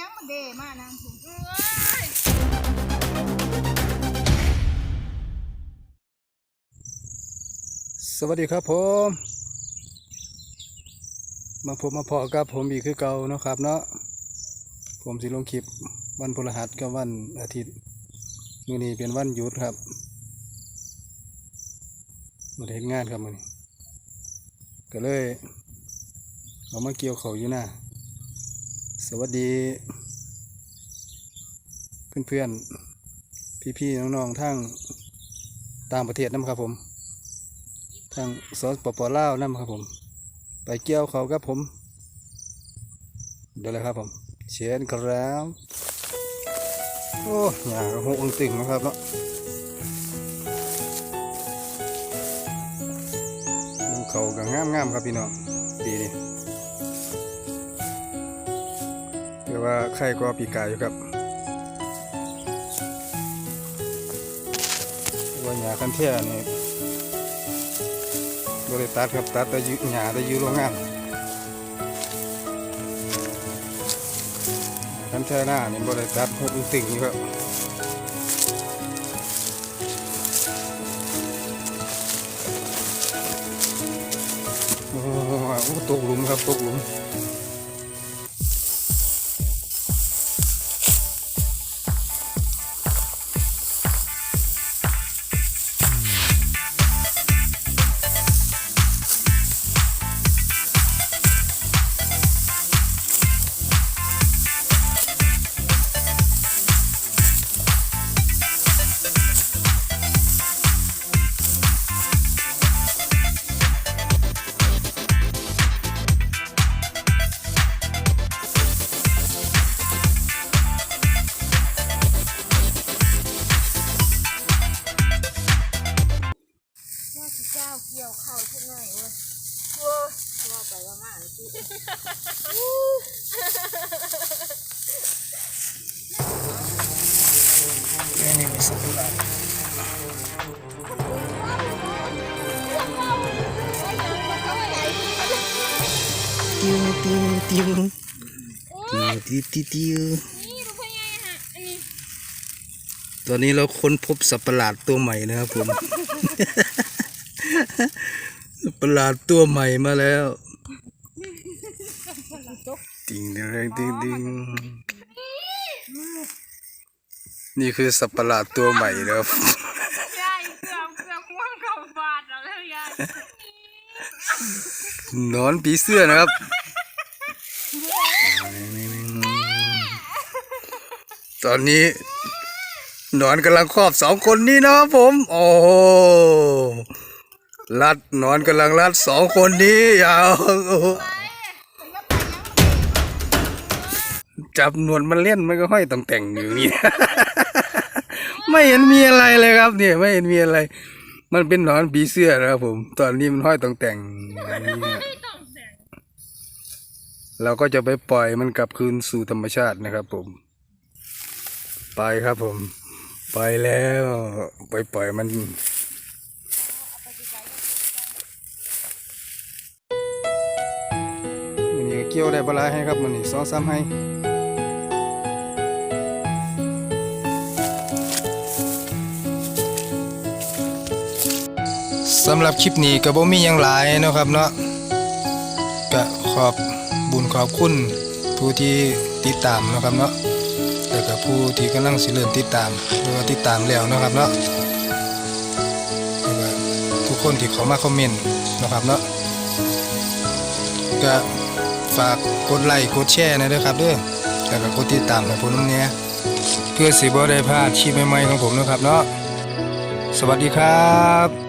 ยังมาเดมานะผมสวัสดีครับผม มาพบมาพาะกับผมอีกคือเก่าเนาะครับเนาะผมสิลงคลิปวันพฤหัสกับวันอาทิตย์มื้อนี้เป็นวันหยุดครับมาเฮ็ดงานครับมื้อนี้ก็เลยเอามาเกี่ยวเขาอยู่หน้า สวัสดี เพื่อนๆ พี่ๆ น้องๆทั้งต่างประเทศนํครับผมทางสปปลาวนั่นครับผม ไปเกี่ยวเขาครับผมเดี๋ยวเลยครับผม เชียนครับโอ้ยาหงติ่งนะครับเนาะเขาก็งามงามๆครับพี่น้องดีนี่ แต่ว่าไข่ก็ปีกายอยู่ครับว่าหยาคันเทียนี่บริตัดครับตัดแต่ยูหญ้าแต่อยู่โรงงานคันแท่หน้านี่บริตัดหกติ่งนี่ครับโอ้โหตกหลุมครับตกหลุม เจ้าเกี่ยวเข่าทุกหน่อยเว้ยโว้ยว่าไปว่ามาเลยสินี่นี่มีสัตว์อะไรติวติวติวติวติวติวติวนี่ดูพ่อใหญ่ฮะอันนี้ตอนนี้เราค้นพบสัตว์ประหลาดตัวใหม่นะครับผมสัตว์ ประหลาดตัวใหม่มาแล้วติงเดงติงติงนี่คือสัตว์ประหลาดตัวใหม่นะครับยายเกือบเกือบม่วงกับบาดแล้วยายหนอนผีเสื้อนะครับตอนนี้หนอนกำลังครอบสองคนนี้นะครับผม โอ้โห รัดนอนกำลังรัดสองคนนี้ยาวโหจับหนวดมันเล่นมันก็ห้อยต้องแต่งอยู่นี่ ไม่เห็นมีอะไรเลยครับ เนี่ย ไม่เห็นมีอะไร มันเป็นหนอนผีเสื้อนะครับผม ตอนนี้มันห้อยต้องแต่งอย่างนี้นะไม่ต้องแสงเราก็จะไปปล่อยมันกลับคืนสู่ธรรมชาตินะครับผม ไปครับผม ไปแล้ว ไปปล่อยมัน เกี่ยวได้บลายให้ครับมันนี่สองสามให้สำหรับคลิปนี้ก็บ่มียังหลายนะครับเนาะก็ขอบบุญขอบคุณผู้ที่ติดตามนะครับเนาะแล้วก็ผู้ที่กำลังสิเริ่มติดตามหรือว่าติดตามแล้วนะครับเนาะแล้วก็ทุกคนที่เข้ามาคอมเมนต์นะครับเนาะก็ ฝากกดไลค์กดแชร์นะด้อครับเด้อแล้วก็กดติดตามของผมนำเนี้ยเพื่อสิบ่ได้พลาดคลิปใหม่ๆของผมนะครับเนาะสวัสดีครับ